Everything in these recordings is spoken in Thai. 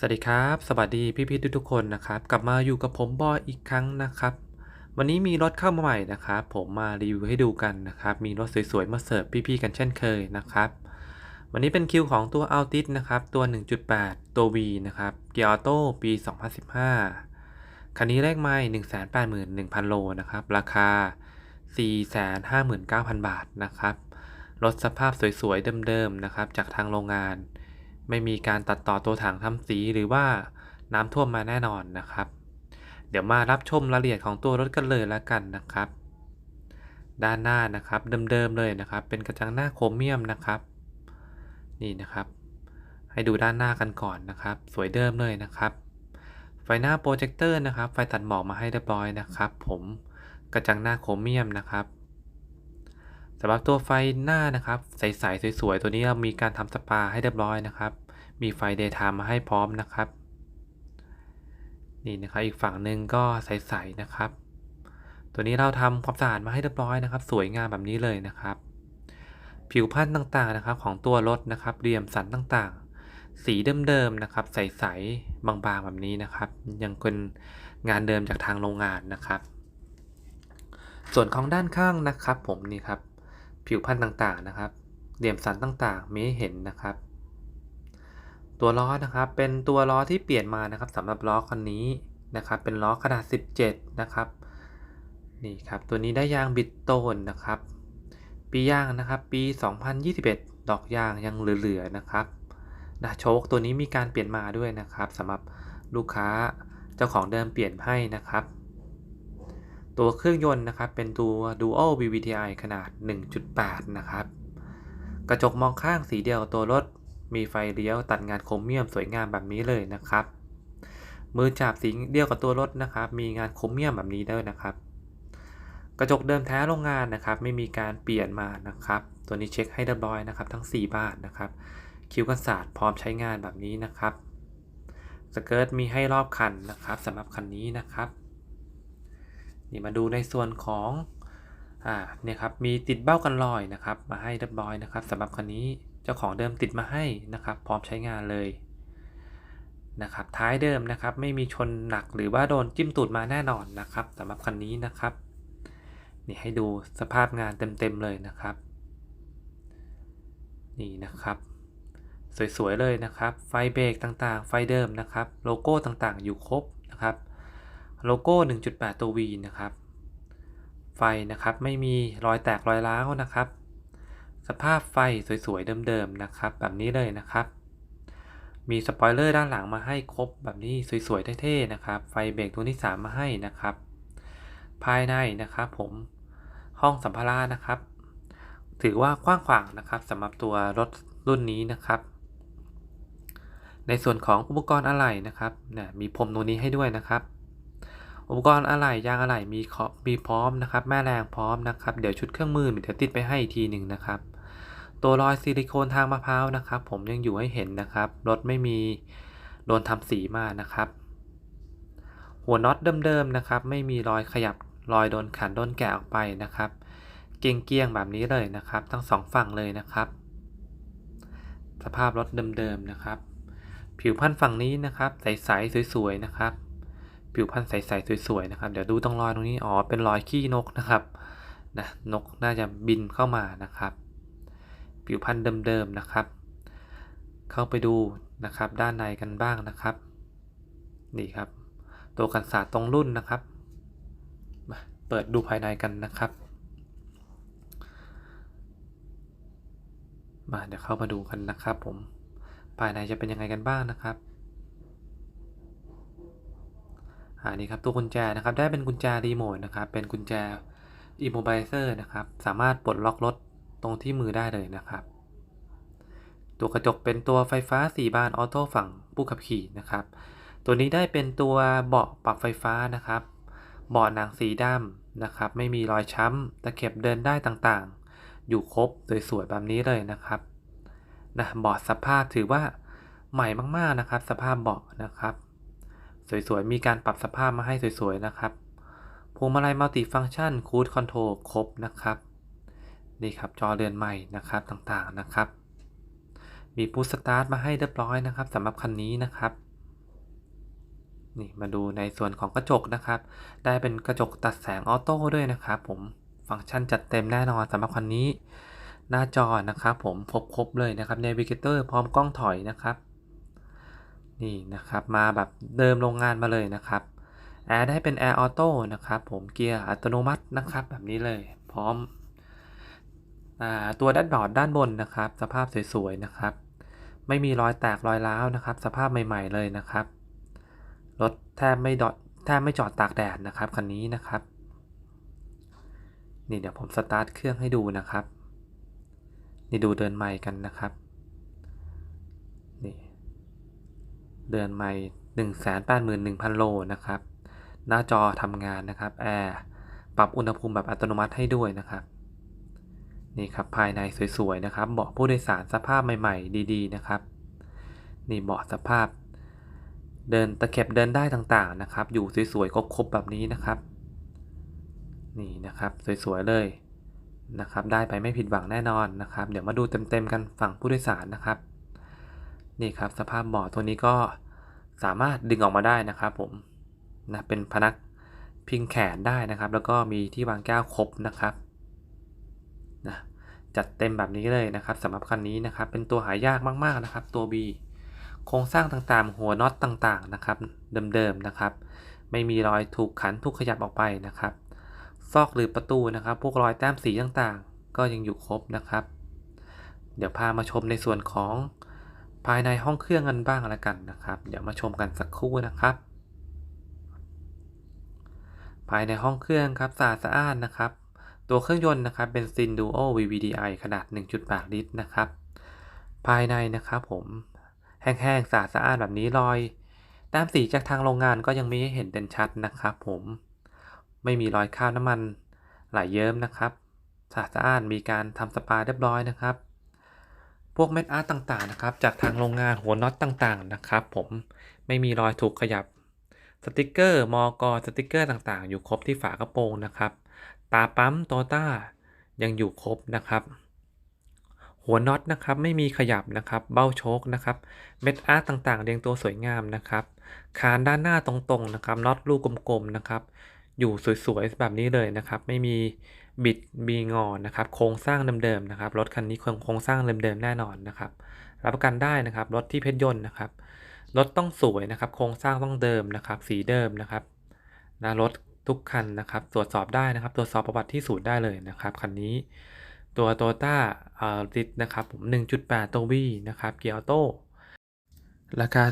สวัสดีครับ สวัสดีพี่ๆทุกๆคนนะครับ กลับมาอยู่กับผมบอยอีกครั้งนะครับ วันนี้มีรถเข้ามาใหม่นะครับ ผมมารีวิวให้ดูกันนะครับ มีรถสวยๆ มาเสิร์ฟพี่ๆกันเช่นเคยนะครับ วันนี้เป็นคิวของตัว Altis นะครับ ตัว 1.8 ตัว V นะครับ เกียร์ออโต้ปี 2015 คันนี้เลขไมล์181,000 โลนะครับ ราคา 459,000 บาทนะครับ รถสภาพสวยๆ เดิมๆ นะครับ จากทางโรงงาน ไม่มีการตัดต่อตัวถังทำสีหรือว่าน้ำท่วมมาแน่นอนนะครับ เดี๋ยวมารับชมรายละเอียดของตัวรถกันเลยแล้วกันนะครับ ด้านหน้านะครับเดิมๆเลยนะครับ เป็นกระจังหน้าโครเมียมนะครับ นี่นะครับ ให้ดูด้านหน้ากันก่อนนะครับ สวยเดิมเลยนะครับ ไฟหน้าโปรเจคเตอร์นะครับ ไฟตัดหมอกมาให้เรียบร้อยนะครับ ผมกระจังหน้าโครเมียมนะครับสำหรับตัวไฟหน้านะครับ ใสๆสวยๆ ตัวนี้เรามีการทำสปาให้เรียบร้อยนะครับ มีไฟเดย์ไทม์มาให้พร้อมนะครับ นี่นะครับอีกฝั่งหนึ่งก็ใสๆนะครับ ตัวนี้เราทำความสะอาดมาให้เรียบร้อยนะครับ สวยงามแบบนี้เลยนะครับ ผิวพันธุ์ต่างๆนะครับของตัวรถนะครับเรียมสันต่างๆ สีเดิมๆนะครับ ใสๆบางๆแบบนี้นะครับ ยังเป็นงานเดิมจากทางโรงงานนะครับส่วนของด้านข้างนะครับผมนี่ครับ ผิวพันธุ์ต่างๆนะครับเหลี่ยมสันต่างๆมีให้เห็นนะครับ ตัวล้อนะครับเป็นตัวล้อที่เปลี่ยนมานะครับสำหรับล้อคันนี้นะครับเป็นล้อขนาด 17 นะครับนี่ครับตัวนี้ได้ยางบิดโตนนะครับ ปียางนะครับปี 2021 ดอกยางยังเหลือๆนะครับนะโชคตัวนี้มีการเปลี่ยนมาด้วยนะครับสำหรับลูกค้าเจ้าของเดิมเปลี่ยนให้นะครับ ตัวเครื่องยนต์นะครับเป็นตัว Dual VVTi ขนาด 1.8 นะครับ กระจกมองข้างสีเดียวกับตัวรถ มีไฟเลี้ยวตัดงานโครเมียมสวยงามแบบนี้เลยนะครับ มือจับสีเดียวกับตัวรถนะครับ มีงานโครเมียมแบบนี้ด้วยนะครับ กระจกเดิมแท้โรงงานนะครับ ไม่มีการเปลี่ยนมานะครับ ตัวนี้เช็คให้เรียบร้อยนะครับ ทั้ง 4 บานนะครับ คิ้วกันศาสตร์พร้อมใช้งานแบบนี้นะครับสเกิร์ตมีให้รอบคันนะครับสำหรับคันนี้นะครับนี่มาดูในส่วนของอ่าเนี่ยครับมีติดเบ้ากันรอยนะครับ มาให้เรียบร้อยนะครับสำหรับคันนี้ จ้าของเดิมติดมาให้นะครับ พร้อมใช้งานเลยนะครับ ท้ายเดิมนะครับ ไม่มีชนหนักหรือว่าโดนจิ้มตูดมาแน่นอนนะครับสำหรับคันนี้นะครับนี่ให้ดูสภาพงานเต็มๆเลยนะครับ นี่นะครับ สวยๆเลยนะครับ ไฟเบรกต่างๆ ไฟเดิมนะครับ โลโก้ต่างๆ อยู่ครบนะครับ โลโก้ 1.8 ตัว V นะครับ ไฟนะครับไม่มีรอยแตกรอยร้าวนะครับ สภาพไฟสวยๆเดิมๆนะครับ แบบนี้เลยนะครับ มีสปอยเลอร์ด้านหลังมาให้ครบแบบนี้สวยๆเท่ๆนะครับ ไฟเบรกตัวที่3มาให้นะครับ ภายในนะครับผมห้องสัมภาระนะครับ ถือว่ากว้างขวางนะครับสำหรับตัวรถรุ่นนี้นะครับ ในส่วนของอุปกรณ์อะไหล่นะครับเนี่ยมีพรมตัวนี้ให้ด้วยนะครับ อุปกรณ์อะไหล่ยางอะไหล่มีมีพร้อมนะครับ แม่แรงพร้อมนะครับ เดี๋ยวชุดเครื่องมือเดี๋ยวติดไปให้อีกทีหนึ่งนะครับ ตัวรอยซิลิโคนทางมะพร้าวนะครับ ผมยังอยู่ให้เห็นนะครับรถไม่มีโดนทำสีมานะครับ หัวน็อตเดิมๆนะครับ ไม่มีรอยขยับรอยโดนขันโดนแกะออกไปนะครับเกียงๆแบบนี้เลยนะครับ ทั้งสองฝั่งเลยนะครับ สภาพรถเดิมๆนะครับ ผิวพันธุ์ฝั่งนี้นะครับ ใสๆสวยๆนะครับ ผิวพันธุ์ใสๆสวยๆนะครับเดี๋ยวดูตรงรอยตรงนี้อ๋อเป็นรอยขี้นกนะครับนะนกน่าจะบินเข้ามานะครับ ผิวพันธุ์เดิมๆนะครับ เข้าไปดูนะครับด้านในกันบ้างนะครับ นี่ครับ ตัวกันศาสตร์ตรงรุ่นนะครับมาเปิดดูภายในกันนะครับมาเดี๋ยวเข้ามาดูกันนะครับผมภายในจะเป็นยังไงกันบ้างนะครับอันนี้ครับตัวกุญแจนะครับได้เป็นกุญแจรีโมทนะครับเป็นกุญแจ immobilizer นะครับสามารถปลดล็อกรถ ตรงที่มือได้เลยนะครับ ตัวกระจกเป็นตัวไฟฟ้า 4 บานออโต้ฝั่งผู้ขับขี่นะครับ ตัวนี้ได้เป็นตัวเบาะปรับไฟฟ้านะครับ เบาะหนังสีดำนะครับ ไม่มีรอยช้ำตะเข็บเดินได้ต่างๆ อยู่ครบสวยๆแบบนี้เลยนะครับนะเบาะสภาพถือว่าใหม่มากๆนะครับ สภาพเบาะนะครับ สวยๆ มีการปรับสภาพมาให้สวยๆนะครับพวงมาลัยมัลติฟังก์ชันคูดคอนโทรลครบนะครับ นี่ครับจอเรือนใหม่นะครับต่างๆนะครับ มีพุชสตาร์ทมาให้เรียบร้อยนะครับสำหรับคันนี้นะครับนี่มาดูในส่วนของกระจกนะครับ ได้เป็นกระจกตัดแสงออโต้ด้วยนะครับผมฟังก์ชันจัดเต็มแน่นอนสำหรับคันนี้ หน้าจอนะครับผมครบครบเลยนะครับ Navigator พร้อมกล้องถอยนะครับ นี่นะครับมาแบบเดิมโรงงานมาเลยนะครับแอร์ได้เป็นแอร์ออโต้นะครับผมเกียร์อัตโนมัตินะครับแบบนี้เลยพร้อม ตัวด้านบอร์ดด้านบนนะครับ สภาพสวยๆนะครับ ไม่มีรอยแตกรอยร้าวนะครับ สภาพใหม่ๆเลยนะครับรถแทบไม่ดอดแทบไม่จอดตากแดดนะครับคันนี้นะครับ นี่เดี๋ยวผมสตาร์ทเครื่องให้ดูนะครับ นี่ดูเดินใหม่กันนะครับนี่เดือนใหม่181,000โลนะครับ หน้าจอทำงานนะครับแอร์ปรับอุณหภูมิแบบอัตโนมัติให้ด้วยนะครับ นี่ครับภายในสวยๆนะครับเบาะผู้โดยสารสภาพใหม่ๆ ดีๆนะครับนี่เบาะสภาพ เดินตะเข็บเดินได้ต่างๆนะครับ อยู่สวยๆครบๆแบบนี้นะครับนี่นะครับสวยๆเลยนะครับ ได้ไปไม่ผิดหวังแน่นอนนะครับ เดี๋ยวมาดูเต็มๆกันฝั่งผู้โดยสารนะครับ นี่ครับสภาพเบาะตัวนี้ก็สามารถดึงออกมาได้นะครับ ผมนะเป็นพนักพิงแขนได้นะครับ แล้วก็มีที่วางแก้วครบนะครับ จัดเต็มแบบนี้เลยนะครับสำหรับคันนี้นะครับ เป็นตัวหายากมากๆนะครับ ตัว B โครงสร้างต่างๆ หัวน็อตต่างๆนะครับ เดิมๆนะครับ ไม่มีรอยถูกขันถูกขยับออกไปนะครับ ซอกหรือประตูนะครับ พวกรอยแต้มสีต่างๆ ก็ยังอยู่ครบนะครับ เดี๋ยวพามาชมในส่วนของภายในห้องเครื่องกันบ้างล้วกันนะครับ เดี๋ยวมาชมกันสักครู่นะครับ ภายในห้องเครื่องครับสะอาดสะอ้านนะครับ ตัวเครื่องยนต์นะครับเป็นซินดูโอ VVDI ขนาด 1.8 ลิตรนะครับ ภายในนะครับผมแห้งๆสะอาดสะอานแบบนี้รอยแต้มสีจากทางโรงงานก็ยังมีให้เห็นเด่นชัดนะครับผมไม่มีรอยคราบน้ำมันไหลเยิ้มนะครับสะอาดสะอานมีการทำสปาเรียบร้อยนะครับ พวกเม็ดอาร์ตต่างๆนะครับ จากทางโรงงานหัวน็อตต่างๆนะครับ ผมไม่มีรอยถูกขยับสติกเกอร์มอกรสติกเกอร์ต่างๆ อยู่ครบที่ฝากระโปรงนะครับ ตาปั๊มโตต้ายังอยู่ครบนะครับ หัวน็อตนะครับไม่มีขยับนะครับ เบ้าโชคนะครับ เม็ดอาร์ตต่างๆ เรียงตัวสวยงามนะครับ คานด้านหน้าตรงๆนะครับน็อตลูกกลมๆนะครับ อยู่สวยๆแบบนี้เลยนะครับ ไม่มีบิดมีงอนะครับ โครงสร้างเดิมๆนะครับ รถคันนี้โครงสร้างเดิมๆแน่นอนนะครับ รับประกันได้นะครับ รถที่เพชรยนต์นะครับ รถต้องสวยนะครับ โครงสร้างต้องเดิมนะครับ สีเดิมนะครับนะรถ ทุกคันนะครับ ตรวจสอบได้นะครับ ตรวจสอบประวัติที่ศูนย์ได้เลยนะครับ คันนี้ ตัวโตต้าเอ่อติดนะครับผม 1.8 ตัว V นะครับ เกียร์ออโต้ราคา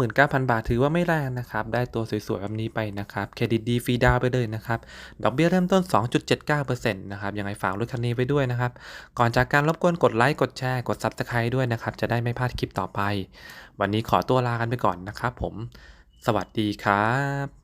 459,000 บาทถือว่าไม่แรงนะครับ ได้ตัวสวยๆ แบบนี้ไปนะครับ เครดิตดีฟรีดาวไปเลยนะครับ ดอกเบี้ยเริ่มต้น 2.79%นะครับ ยังไงฝากรถคันนี้ไว้ด้วยนะครับ ก่อนจากการรบกวนกดไลค์ กดแชร์ กด Subscribe ด้วยนะครับ จะได้ไม่พลาดคลิปต่อไป วันนี้ขอตัวลากันไปก่อนนะครับผม สวัสดีครับ